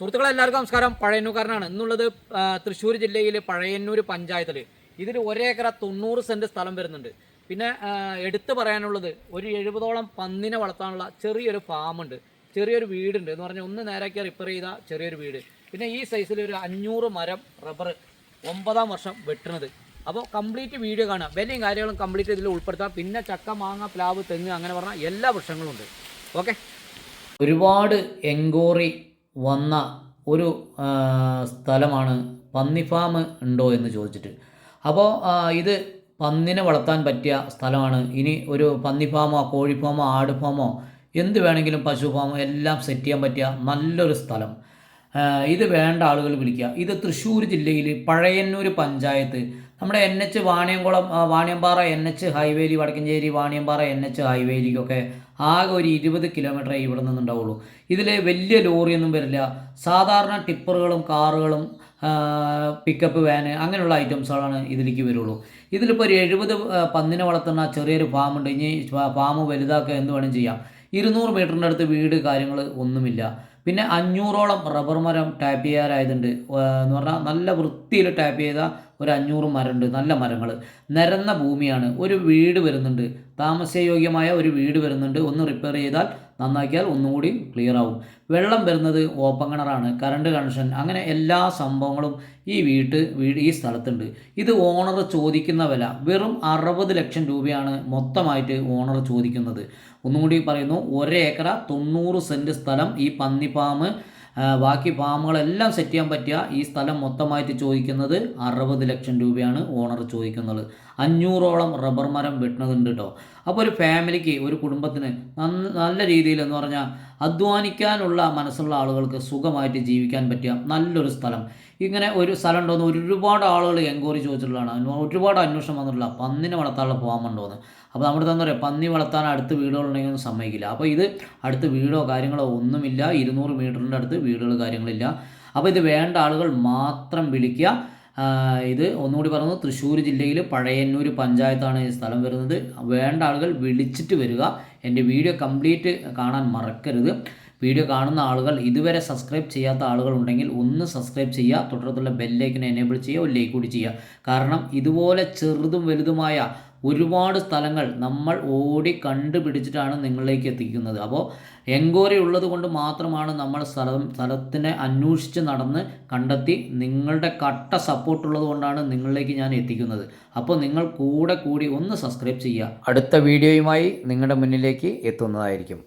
സുഹൃത്തുക്കളെ എല്ലാവർക്കും നമസ്കാരം. പഴയന്നൂർക്കാരനാണ്. ഇന്നുള്ളത് ആ, തൃശ്ശൂർ ജില്ലയിൽ പഴയന്നൂർ പഞ്ചായത്തിൽ. ഇതിൽ ഒരേക്കറ തൊണ്ണൂറ് സെന്റ് സ്ഥലം വരുന്നുണ്ട്. പിന്നെ എടുത്തു പറയാനുള്ളത് ഒരു എഴുപതോളം പന്നിനെ വളർത്താനുള്ള ചെറിയൊരു ഫാമുണ്ട്. ചെറിയൊരു വീടുണ്ട്. എന്ന് പറഞ്ഞാൽ ഒന്ന് നേരാക്കി റിപ്പയർ ചെയ്ത ചെറിയൊരു വീട്. പിന്നെ ഈ സൈസിൽ ഒരു അഞ്ഞൂറ് മരം റബ്ബർ ഒമ്പതാം വർഷം വെട്ടുന്നത്. അപ്പോൾ കംപ്ലീറ്റ് വീഡിയോ കാണുക. വലിയ കാര്യങ്ങളും കംപ്ലീറ്റ് ഇതിൽ ഉൾപ്പെടുത്താം. പിന്നെ ചക്ക മാങ്ങ പ്ലാവ് തെങ്ങ് അങ്ങനെ പറഞ്ഞാൽ എല്ലാ വൃക്ഷങ്ങളും ഉണ്ട്. ഓക്കെ ഒരുപാട് എൻക്വയറി വന്ന ഒരു സ്ഥലമാണ് പന്നി ഫാം ഉണ്ടോ എന്ന് ചോദിച്ചിട്ട്. അപ്പോൾ ഇത് പന്നിനെ വളർത്താൻ പറ്റിയ സ്ഥലമാണ്. ഇനി ഒരു പന്നി ഫാമോ കോഴി ഫാമോ ആട് ഫാമോ എന്ത് വേണമെങ്കിലും പശു ഫാമോ എല്ലാം സെറ്റ് ചെയ്യാൻ പറ്റിയ നല്ലൊരു സ്ഥലം. ഇത് വേണ്ട ആളുകൾ വിളിക്കുക. ഇത് തൃശ്ശൂർ ജില്ലയിൽ പഴയന്നൂർ പഞ്ചായത്ത് നമ്മുടെ N H Vaniyamkulam Vaniyampara N H ഹൈവേലി Vadakkanchery Vaniyampara N H ഹൈവേലിക്കൊക്കെ ആകെ ഒരു ഇരുപത് കിലോമീറ്ററേ ഇവിടെ നിന്നുണ്ടാവുള്ളൂ. ഇതിൽ വലിയ ലോറിയൊന്നും വരില്ല. സാധാരണ ടിപ്പറുകളും കാറുകളും പിക്കപ്പ് വാന് അങ്ങനെയുള്ള ഐറ്റംസുകളാണ് ഇതിലേക്ക് വരുള്ളൂ. ഇതിലിപ്പോൾ ഒരു എഴുപത് പന്നിനെ വളർത്തുന്ന ചെറിയൊരു ഫാമുണ്ട് ഇനി ഫാം വലുതാക്കുക എന്ത് വേണം ചെയ്യാം. ഇരുന്നൂറ് മീറ്ററിന്റെ അടുത്ത് വീട് കാര്യങ്ങൾ ഒന്നുമില്ല. പിന്നെ അഞ്ഞൂറോളം റബ്ബർ മരം ടാപ്പ് ചെയ്യാറായതുണ്ട്. എന്ന് പറഞ്ഞാൽ നല്ല വൃത്തിയിൽ ടാപ്പ് ചെയ്ത ഒരു അഞ്ഞൂറ് മരമുണ്ട് നല്ല മരങ്ങൾ നിരന്ന ഭൂമിയാണ്. ഒരു വീട് വരുന്നുണ്ട്. താമസയോഗ്യമായ ഒരു വീട് വരുന്നുണ്ട്. ഒന്ന് റിപ്പയർ ചെയ്താൽ നന്നാക്കിയാൽ ഒന്നുകൂടി ക്ലിയർ ആവും. വെള്ളം വരുന്നത് ഓപ്പൺ കിണറാണ് കറണ്ട് കണക്ഷൻ അങ്ങനെ എല്ലാ സംഭവങ്ങളും ഈ വീട്ട് വീട് ഈ സ്ഥലത്തുണ്ട്. ഇത് ഓണർ ചോദിക്കുന്ന വില. വെറും അറുപത് ലക്ഷം രൂപയാണ് മൊത്തമായിട്ട് ഓണർ ചോദിക്കുന്നത്. ഒന്നുകൂടി പറയുന്നു ഒരേക്കറ തൊണ്ണൂറ് സെന്റ് സ്ഥലം ഈ പന്നി ഫാം ആ, ബാക്കി ഫാമുകളെല്ലാം സെറ്റ് ചെയ്യാൻ പറ്റിയ ഈ സ്ഥലം മൊത്തമായിട്ട് ചോദിക്കുന്നത് അറുപത് ലക്ഷം രൂപയാണ് ഓണർ ചോദിക്കുന്നത്. അഞ്ഞൂറോളം റബ്ബർ മരം വെട്ടുന്നതുണ്ട് കേട്ടോ അപ്പോൾ ഒരു ഫാമിലിക്ക് ഒരു കുടുംബത്തിന് നല്ല രീതിയിൽ എന്ന് പറഞ്ഞാൽ അധ്വാനിക്കാനുള്ള മനസ്സുള്ള ആളുകൾക്ക് സുഖമായിട്ട് ജീവിക്കാൻ പറ്റിയ നല്ലൊരു സ്ഥലം. ഇങ്ങനെ ഒരു സ്ഥലം ഉണ്ടോയെന്ന് ഒരുപാട് ആളുകൾ എൻക്വയറി ചോദിച്ചിട്ടുള്ളതാണ്. ഒരുപാട് അന്വേഷണം വന്നിട്ടില്ല പന്നിനെ വളർത്താനുള്ള പോകാൻ ഉണ്ടോയെന്ന് അപ്പോൾ നമ്മുടെ എന്താ പറയുക പന്നി വളർത്താൻ അടുത്ത് വീടുകളുണ്ടെങ്കിൽ ഒന്നും സമ്മതിക്കില്ല. അപ്പോൾ ഇത് അടുത്ത് വീടോ കാര്യങ്ങളോ ഒന്നുമില്ല. ഇരുന്നൂറ് മീറ്ററിന്റെ അടുത്ത് വീടുകൾ കാര്യങ്ങളില്ല. അപ്പോൾ ഇത് വേണ്ട ആളുകൾ മാത്രം വിളിക്കുക. ഇത് ഒന്നുകൂടി പറഞ്ഞു തൃശ്ശൂർ ജില്ലയിൽ പഴയന്നൂർ പഞ്ചായത്താണ് ഈ സ്ഥലം വരുന്നത്. വേണ്ട ആളുകൾ വിളിച്ചിട്ട് വരിക. എന്റെ വീഡിയോ കംപ്ലീറ്റ് കാണാൻ മറക്കരുത്. വീഡിയോ കാണുന്ന ആളുകൾ ഇതുവരെ സബ്സ്ക്രൈബ് ചെയ്യാത്ത ആളുകൾ ഉണ്ടെങ്കിൽ ഒന്ന് സബ്സ്ക്രൈബ് ചെയ്യുക. തുടർന്നുള്ള ബെല്ലൈക്കിനെ എനേബിൾ ചെയ്യുക. ഒരു ലൈക്ക് കൂടി ചെയ്യുക. കാരണം ഇതുപോലെ ചെറുതും വലുതുമായ ഒരുപാട് സ്ഥലങ്ങൾ നമ്മൾ ഓടി കണ്ടുപിടിച്ചിട്ടാണ് നിങ്ങളിലേക്ക് എത്തിക്കുന്നത്. അപ്പോൾ എൻക്വയറി ഉള്ളത് കൊണ്ട് മാത്രമാണ് നമ്മൾ സ്ഥലം സ്ഥലത്തിനെ അന്വേഷിച്ച് നടന്ന് കണ്ടെത്തി നിങ്ങളുടെ കട്ട സപ്പോർട്ട് ഉള്ളത് കൊണ്ടാണ് നിങ്ങളിലേക്ക് ഞാൻ എത്തിക്കുന്നത്. അപ്പോൾ നിങ്ങൾ കൂടെ കൂടി ഒന്ന് സബ്സ്ക്രൈബ് ചെയ്യുക. അടുത്ത വീഡിയോയുമായി നിങ്ങളുടെ മുന്നിലേക്ക് എത്തുന്നതായിരിക്കും.